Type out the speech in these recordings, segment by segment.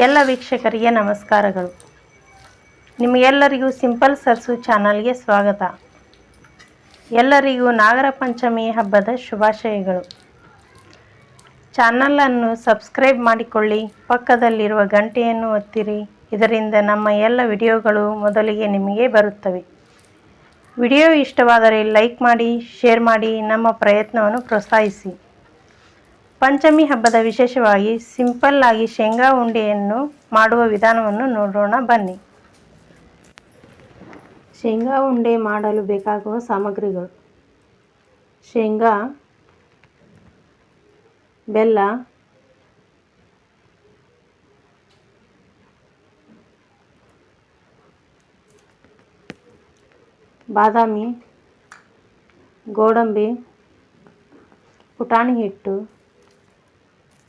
ಎಲ್ಲ ವೀಕ್ಷಕರಿಗೆ ನಮಸ್ಕಾರಗಳು. ನಿಮಗೆಲ್ಲರಿಗೂ ಸಿಂಪಲ್ ಸರ್ಸು ಚಾನಲ್ಗೆ ಸ್ವಾಗತ. ಎಲ್ಲರಿಗೂ ನಾಗರ ಪಂಚಮಿ ಹಬ್ಬದ ಶುಭಾಶಯಗಳು. ಚಾನಲನ್ನು ಸಬ್ಸ್ಕ್ರೈಬ್ ಮಾಡಿಕೊಳ್ಳಿ, ಪಕ್ಕದಲ್ಲಿರುವ ಗಂಟೆಯನ್ನು ಒತ್ತಿರಿ. ಇದರಿಂದ ನಮ್ಮ ಎಲ್ಲ ವಿಡಿಯೋಗಳು ಮೊದಲಿಗೆ ನಿಮಗೆ ಬರುತ್ತವೆ. ವಿಡಿಯೋ ಇಷ್ಟವಾದರೆ ಲೈಕ್ ಮಾಡಿ, ಶೇರ್ ಮಾಡಿ, ನಮ್ಮ ಪ್ರಯತ್ನವನ್ನು ಪ್ರೋತ್ಸಾಹಿಸಿ. ಪಂಚಮಿ ಹಬ್ಬದ ವಿಶೇಷವಾಗಿ ಸಿಂಪಲ್ ಆಗಿ ಶೇಂಗಾ ಉಂಡೆಯನ್ನು ಮಾಡುವ ವಿಧಾನವನ್ನು ನೋಡೋಣ, ಬನ್ನಿ. ಶೇಂಗಾ ಉಂಡೆ ಮಾಡಲು ಬೇಕಾಗುವ ಸಾಮಗ್ರಿಗಳು. ಶೇಂಗಾ, ಬೆಲ್ಲ, ಬಾದಾಮಿ, ಗೋಡಂಬಿ, ಪುಟಾಣಿ ಹಿಟ್ಟು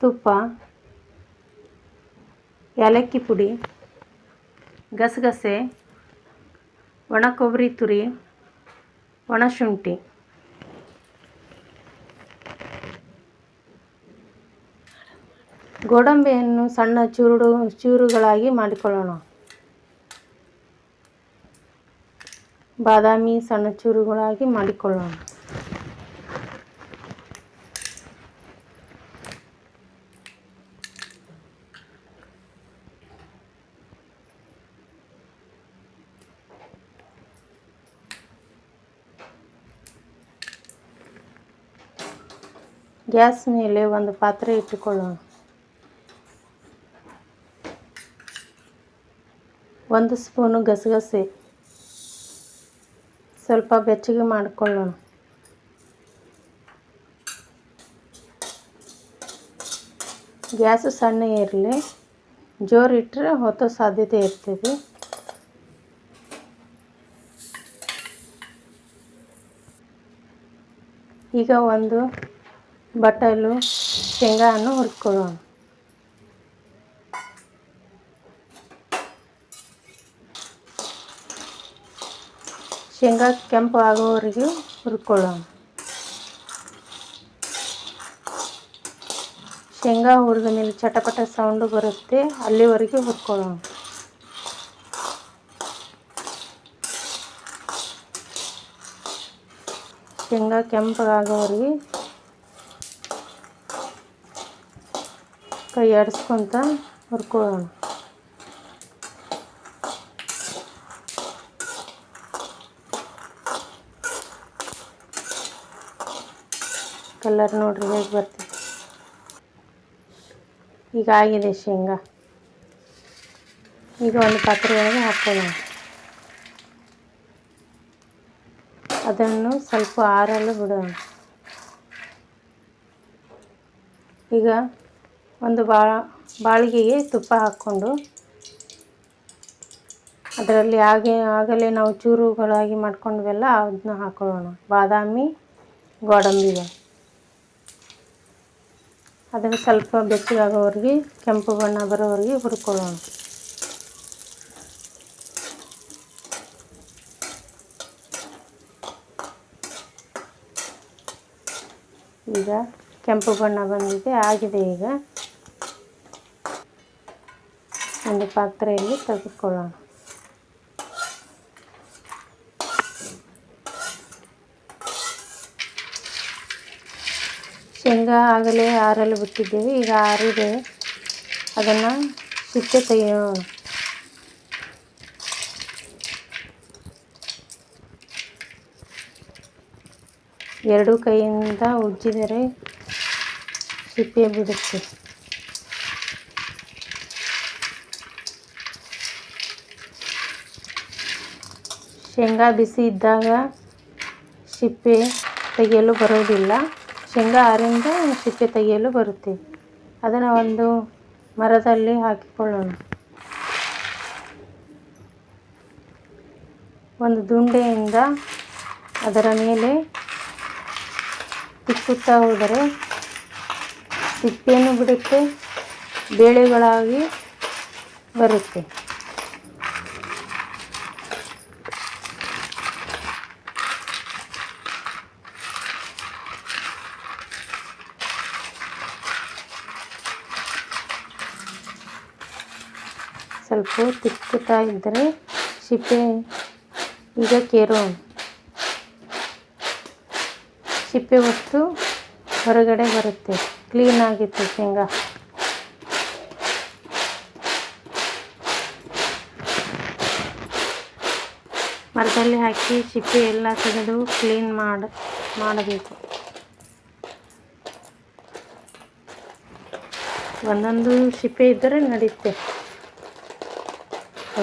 ತುಪ್ಪ, ಏಲಕ್ಕಿ ಪುಡಿ, ಗಸಗಸೆ, ಒಣ ಕೊಬ್ಬರಿ ತುರಿ, ಒಣ ಶುಂಠಿ. ಗೋಡಂಬಿಯನ್ನು ಸಣ್ಣ ಚೂರು ಚೂರುಗಳಾಗಿ ಮಾಡಿಕೊಳ್ಳೋಣ. ಬಾದಾಮಿ ಸಣ್ಣ ಚೂರುಗಳಾಗಿ ಮಾಡಿಕೊಳ್ಳೋಣ. ಗ್ಯಾಸ್ ಮೇಲೆ ಒಂದು ಪಾತ್ರೆ ಇಟ್ಟುಕೊಳ್ಳೋಣ. ಒಂದು ಸ್ಪೂನು ಗಸಗಸೆ. ಸ್ವಲ್ಪ ಬೆಚ್ಚಗೆ ಮಾಡಿಕೊಳ್ಳೋಣ. ಗ್ಯಾಸ್ ಸಣ್ಣ ಇರಲಿ. ಜೋರು ಇಟ್ಟರೆ ಹೊತ್ತೋ ಸಾಧ್ಯತೆ ಇರ್ತದೆ. ಈಗ ಒಂದು ಬಟ್ಟಲು, ಶೇಂಗಾವನ್ನು ಹುರ್ಕೊಳ್ಳೋಣ. ಶೇಂಗಾ ಕೆಂಪು ಆಗೋವರೆಗೂ ಹುರ್ಕೊಳ್ಳೋಣ. ಶೇಂಗಾ ಹುರಿದ ಮೇಲೆ ಚಟಪಟ ಸೌಂಡು ಬರುತ್ತೆ, ಅಲ್ಲಿವರೆಗೂ ಹುರ್ಕೊಳ್ಳೋಣ. ಶೇಂಗಾ ಕೆಂಪಗಾಗೋವರೆಗೆ ಕೈ ಆಡಿಸ್ಕೊತ ಹುರ್ಕೊಳ್ಳೋಣ ಕಲರ್ ನೋಡ್ರಿ ಹೇಗೆ ಬರ್ತಿದೆ ಈಗ ಆಗಿದೆ ಶೇಂಗಾ ಈಗ ಒಂದು ಪಾತ್ರೆ ಒಳಗೆ ಹಾಕ್ಕೊಳ್ಳೋಣ ಅದನ್ನು ಸ್ವಲ್ಪ ಆರಲು ಬಿಡೋಣ ಈಗ ಒಂದು ಬಾ, ಬಾಳಿಗೆಗೆ ತುಪ್ಪ ಹಾಕ್ಕೊಂಡು ಅದರಲ್ಲಿ ಹಾಗೆ, ಆಗಲೇ ನಾವು ಚೂರುಗಳಾಗಿ ಮಾಡ್ಕೊಂಡ್ವೆಲ್ಲ, ಅದನ್ನ ಹಾಕೊಳ್ಳೋಣ. ಬಾದಾಮಿ ಗೋಡಂಬಿಗೆ ಅದನ್ನು ಸ್ವಲ್ಪ ಬೆಚ್ಚಗಾಗೋವರೆಗೆ, ಕೆಂಪು ಬಣ್ಣ ಬರೋವರೆಗೆ ಹುರ್ಕೊಳ್ಳೋಣ. ಈಗ ಕೆಂಪು ಬಣ್ಣ ಬಂದಿದೆ, ಆಗಿದೆ ಈಗ. ಒಂದು ಪಾತ್ರೆಯಲ್ಲಿ ತೆಗೆದುಕೊಳ್ಳೋಣ. ಶೇಂಗಾ ಆಗಲೇ ಆರಲು ಬಿಟ್ಟಿದ್ದೇವೆ. ಈಗ ಆರಿದೆ. ಅದನ್ನು ಸಿಪ್ಪೆ ತೆಗೆಯೋಣ. ಎರಡು ಕೈಯಿಂದ ಉಜ್ಜಿದರೆ ಸಿಪ್ಪೆ ಬಿಡುತ್ತೆ. ಶೇಂಗಾ ಬಿಸಿ ಇದ್ದಾಗ ಸಿಪ್ಪೆ ತೆಗೆಯಲು ಬರೋದಿಲ್ಲ ಶೇಂಗಾ ಆರಿಂದ ಸಿಪ್ಪೆ ತೆಗೆಯಲು ಬರುತ್ತೆ. ಅದನ್ನು ಒಂದು ಮರದಲ್ಲಿ ಹಾಕಿಕೊಳ್ಳೋಣ. ಒಂದು ದುಂಡೆಯಿಂದ ಅದರ ಮೇಲೆ ತಿಕ್ಕುತ್ತಾ ಹೋದರೆ ಸಿಪ್ಪೆಯನ್ನು ಬಿಡುತ್ತೆ, ಬೇಳೆಗಳಾಗಿ ಬರುತ್ತೆ. ಸ್ವಲ್ಪ ತಿಕ್ಕುತ್ತಾ ಇದ್ದರೆ ಸಿಪ್ಪೆ ಈಗ ಕೇರು. ಸಿಪ್ಪೆ ಹೊತ್ತು ಹೊರಗಡೆ ಬರುತ್ತೆ. ಕ್ಲೀನ್ ಆಗಿತ್ತು ಶೇಂಗಾ. ಮರದಲ್ಲಿ ಹಾಕಿ ಸಿಪ್ಪೆ ಎಲ್ಲ ತೆಗೆದು ಕ್ಲೀನ್ ಮಾಡ, ಮಾಡಬೇಕು. ಒಂದೊಂದು ಸಿಪ್ಪೆ ಇದ್ದರೆ ನಡೆಯುತ್ತೆ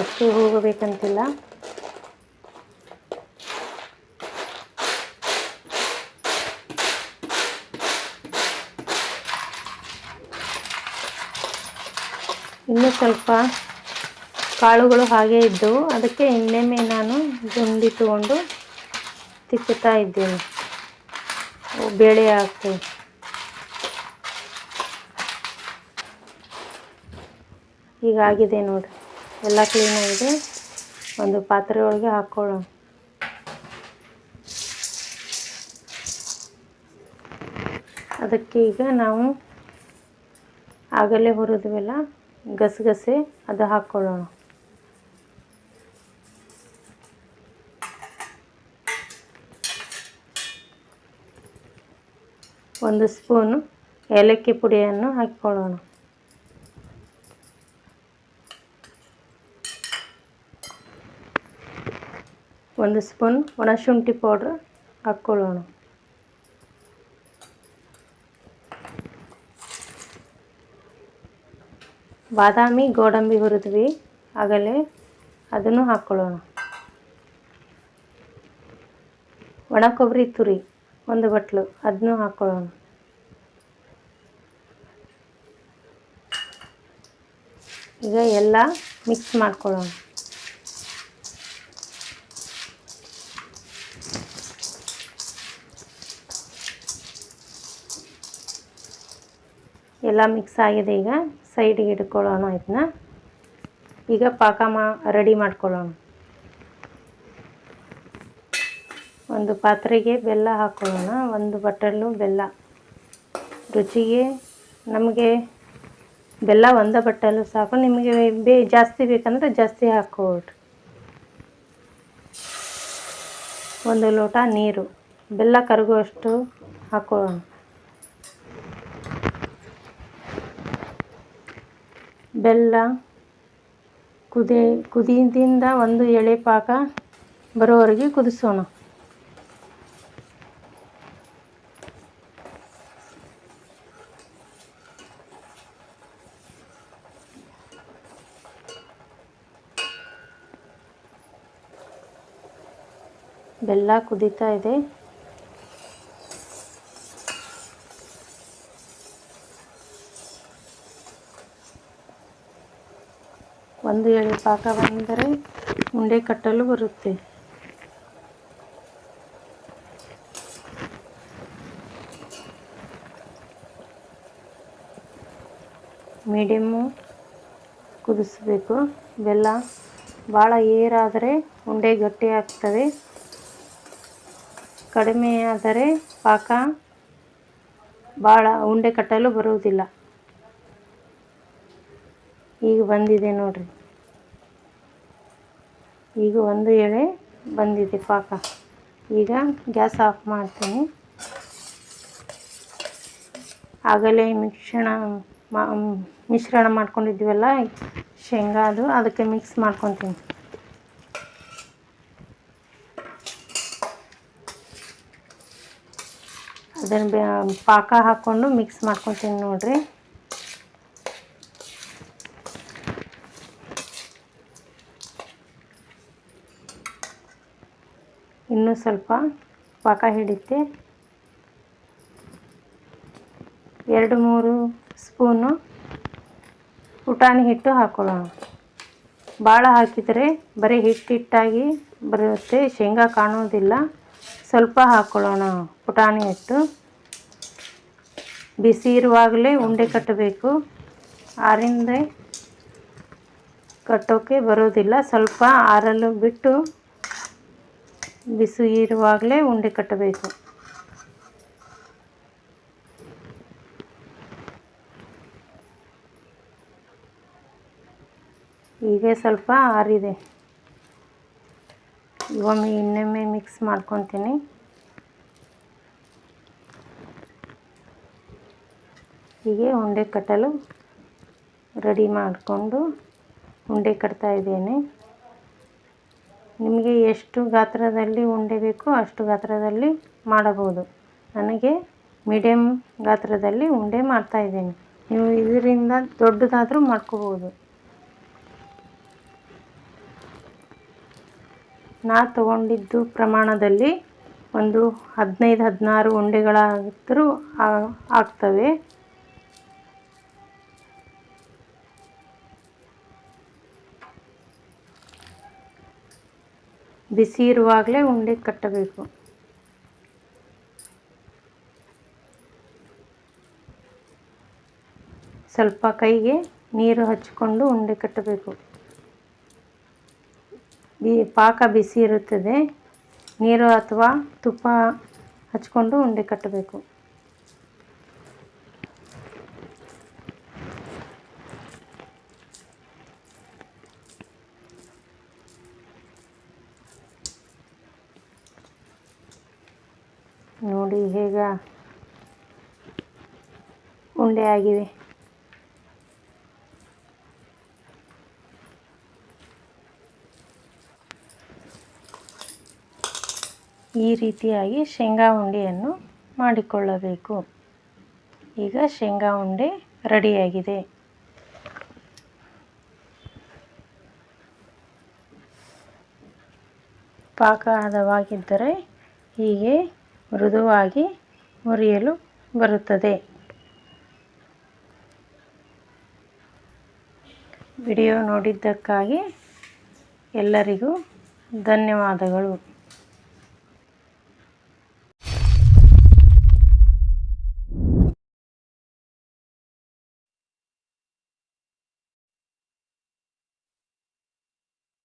ಅಷ್ಟು ಹೋಗಬೇಕಂತಿಲ್ಲ ಇನ್ನೂ ಸ್ವಲ್ಪ ಕಾಳುಗಳು ಹಾಗೆ ಇದ್ದವು ಅದಕ್ಕೆ ಇನ್ನೊಮ್ಮೆ ನಾನು ಗುಂಡಿ ತಗೊಂಡು ತಿಕ್ಕುತ್ತಾ ಇದ್ದೇನೆ. ಬೇಳೆ ಹಾಕ್ತೇವೆ ಹೀಗಾಗಿದೆ ನೋಡಿ. ಎಲ್ಲ ಕ್ಲೀನಾಗಿದೆ ಒಂದು ಪಾತ್ರೆ ಒಳಗೆ ಹಾಕ್ಕೊಳ್ಳೋಣ ಅದಕ್ಕೆ ಈಗ ನಾವು ಆಗಲೇ ಹುರಿದ್ವಲ್ಲ, ಗಸಗಸೆ ಅದು ಹಾಕ್ಕೊಳ್ಳೋಣ ಒಂದು ಸ್ಪೂನು ಏಲಕ್ಕಿ ಪುಡಿಯನ್ನು ಹಾಕ್ಕೊಳ್ಳೋಣ. ಒಂದು ಸ್ಪೂನ್ ಒಣಶುಂಠಿ ಪೌಡ್ರ್ ಹಾಕ್ಕೊಳ್ಳೋಣ. ಬಾದಾಮಿ, ಗೋಡಂಬಿ ಹುರಿದ್ವಿ. ಆಗಲೇ ಅದನ್ನು ಹಾಕ್ಕೊಳ್ಳೋಣ. ಒಣ ಕೊಬ್ಬರಿ ತುರಿ, ಒಂದು ಬಟ್ಲು, ಅದನ್ನು ಹಾಕ್ಕೊಳ್ಳೋಣ. ಈಗ ಎಲ್ಲ ಮಿಕ್ಸ್ ಮಾಡ್ಕೊಳ್ಳೋಣ. ಎಲ್ಲ ಮಿಕ್ಸ್ ಆಗಿದೆ ಈಗ. ಸೈಡಿಗೆ ಇಟ್ಕೊಳ್ಳೋಣ ಇದನ್ನ ಈಗ ಪಾಕ ಮಾ ರೆಡಿ ಮಾಡ್ಕೊಳ್ಳೋಣ. ಒಂದು ಪಾತ್ರೆಗೆ ಬೆಲ್ಲ ಹಾಕ್ಕೊಳ್ಳೋಣ ಒಂದು ಬಟ್ಟಲು ಬೆಲ್ಲ. ರುಚಿಗೆ ನಮಗೆ ಬೆಲ್ಲ ಒಂದು ಬಟ್ಟಲು ಸಾಕು. ನಿಮಗೆ ಬೇ ಜಾಸ್ತಿ ಬೇಕಂದ್ರೆ ಜಾಸ್ತಿ ಹಾಕ್ಕೊಳ್ರಿ. ಒಂದು ಲೋಟ ನೀರು. ಬೆಲ್ಲ ಕರಗುವಷ್ಟು ಹಾಕ್ಕೊಳ್ಳೋಣ. ಬೆಲ್ಲ ಕುದಿ ಕುದಿದಿಂದ ಒಂದು ಎಳೆ ಪಾಕ ಬರೋವರೆಗೆ ಕುದಿಸೋಣ. ಬೆಲ್ಲ ಕುದೀತಾ ಇದೆ. ಒಂದು ಎಳೆ ಪಾಕ ಬಂದರೆ ಉಂಡೆ ಕಟ್ಟಲು ಬರುತ್ತೆ. ಮೀಡಿಯಮ್ಮು ಕುದಿಸಬೇಕು. ಬೆಲ್ಲ ಭಾಳ ಏರಾದರೆ ಉಂಡೆ ಗಟ್ಟಿ ಆಗ್ತವೆ ಕಡಿಮೆ ಆದರೆ ಪಾಕ ಭಾಳ ಉಂಡೆ ಕಟ್ಟಲು ಬರುವುದಿಲ್ಲ. ಈಗ ಬಂದಿದೆ ನೋಡ್ರಿ. ಈಗ ಒಂದು ಎಳೆ ಬಂದಿದೆ ಪಾಕ. ಈಗ ಗ್ಯಾಸ್ ಆಫ್ ಮಾಡ್ತೀನಿ. ಆಗಲೇ ಮಿಶ್ರಣ ಮಿಶ್ರಣ ಮಾಡ್ಕೊಂಡಿದ್ವಲ್ಲ ಶೇಂಗಾದು ಅದಕ್ಕೆ ಮಿಕ್ಸ್ ಮಾಡ್ಕೊತೀನಿ. ಅದನ್ನು ಪಾಕ ಹಾಕ್ಕೊಂಡು ಮಿಕ್ಸ್ ಮಾಡ್ಕೊತೀನಿ ನೋಡ್ರಿ. ಇನ್ನೂ ಸ್ವಲ್ಪ ಪಾಕ ಹಿಡಿತೆ. ಎರಡು ಮೂರು ಸ್ಪೂನು ಪುಟಾಣಿ ಹಿಟ್ಟು ಹಾಕೊಳ್ಳೋಣ. ಭಾಳ ಹಾಕಿದರೆ ಬರೀ ಹಿಟ್ಟು ಹಿಟ್ಟಾಗಿ ಬರುತ್ತೆ, ಶೇಂಗಾ ಕಾಣೋದಿಲ್ಲ. ಸ್ವಲ್ಪ ಹಾಕ್ಕೊಳ್ಳೋಣ ಪುಟಾಣಿ ಹಿಟ್ಟು. ಬಿಸಿ ಇರುವಾಗಲೇ ಉಂಡೆ ಕಟ್ಟಬೇಕು. ಆರಿಂದ ಕಟ್ಟೋಕ್ಕೆ ಬರೋದಿಲ್ಲ, ಸ್ವಲ್ಪ ಆರಲು ಬಿಟ್ಟು ಬಿಸಿ ಇರುವಾಗಲೇ ಉಂಡೆ ಕಟ್ಟಬೇಕು. ಹೀಗೆ ಸ್ವಲ್ಪ ಆರಿದೆ. ಒಮ್ಮೆ ಇನ್ನೊಮ್ಮೆ ಮಿಕ್ಸ್ ಮಾಡ್ಕೊತೀನಿ. ಹೀಗೆ ಉಂಡೆ ಕಟ್ಟಲು ರೆಡಿ ಮಾಡಿಕೊಂಡು ಉಂಡೆ ಕಟ್ತಾ ಇದ್ದೇನೆ. ನಿಮಗೆ ಎಷ್ಟು ಗಾತ್ರದಲ್ಲಿ ಉಂಡೆ ಬೇಕೋ ಅಷ್ಟು ಗಾತ್ರದಲ್ಲಿ ಮಾಡಬಹುದು. ನನಗೆ ಮೀಡಿಯಮ್ ಗಾತ್ರದಲ್ಲಿ ಉಂಡೆ ಮಾಡ್ತಾ ಇದ್ದೀನಿ. ನೀವು ಇದರಿಂದ ದೊಡ್ಡದಾದರೂ ಮಾಡ್ಕೋಬೋದು ನಾ ತಗೊಂಡಿದ್ದು ಪ್ರಮಾಣದಲ್ಲಿ ಒಂದು ಹದಿನೈದು, ಹದಿನಾರು ಉಂಡೆಗಳಾದರೂ ಆಗ್ತವೆ. ಬಿಸಿ ಇರುವಾಗಲೇ ಉಂಡೆ ಕಟ್ಟಬೇಕು. ಸ್ವಲ್ಪ ಕೈಗೆ ನೀರು ಹಚ್ಚಿಕೊಂಡು ಉಂಡೆ ಕಟ್ಟಬೇಕು. ಈ ಪಾಕ ಬಿಸಿ ಇರುತ್ತದೆ. ನೀರು ಅಥವಾ ತುಪ್ಪ ಹಚ್ಕೊಂಡು ಉಂಡೆ ಕಟ್ಟಬೇಕು. ಹೇಗ ಉಂಡೆ ಆಗಿವೆ. ಈ ರೀತಿಯಾಗಿ ಶೇಂಗಾ ಉಂಡೆಯನ್ನು ಮಾಡಿಕೊಳ್ಳಬೇಕು. ಈಗ ಶೇಂಗಾ ಉಂಡೆ ರೆಡಿಯಾಗಿದೆ. ಪಾಕ ಹದವಾಗಿದ್ದರೆ ಹೀಗೆ ಮೃದುವಾಗಿ ಮುರಿಯಲು ಬರುತ್ತದೆ. ವಿಡಿಯೋ ನೋಡಿದ್ದಕ್ಕಾಗಿ ಎಲ್ಲರಿಗೂ ಧನ್ಯವಾದಗಳು.